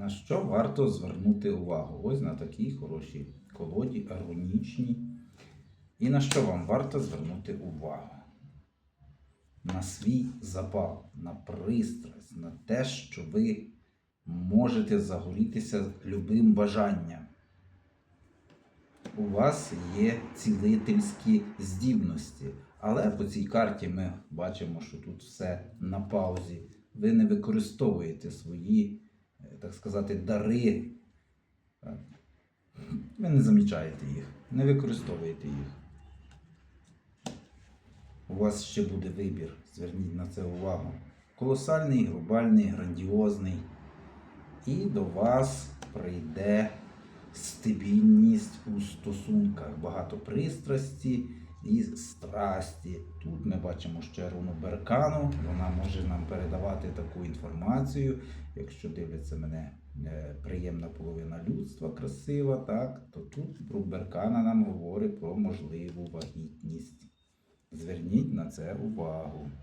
на що варто звернути увагу? Ось на такі хороші колоді, аргонічні. І на що вам варто звернути увагу? На свій запал, на пристрасть, на те, що ви можете загорітися любим бажанням. У вас є цілительські здібності, але по цій карті ми бачимо, що тут все на паузі. Ви не використовуєте свої, так сказати, дари. Ви не замічаєте їх, не використовуєте їх. У вас ще буде вибір, зверніть на це увагу. Колосальний, глобальний, грандіозний. І до вас прийде стабільність у стосунках, багато пристрасті і страсті. Тут ми бачимо ще руну Беркану. Вона може нам передавати таку інформацію. Якщо дивиться мене е, приємна половина людства, красива, так, то тут про Беркана нам говорить про можливу вагітність. Зверніть на це увагу.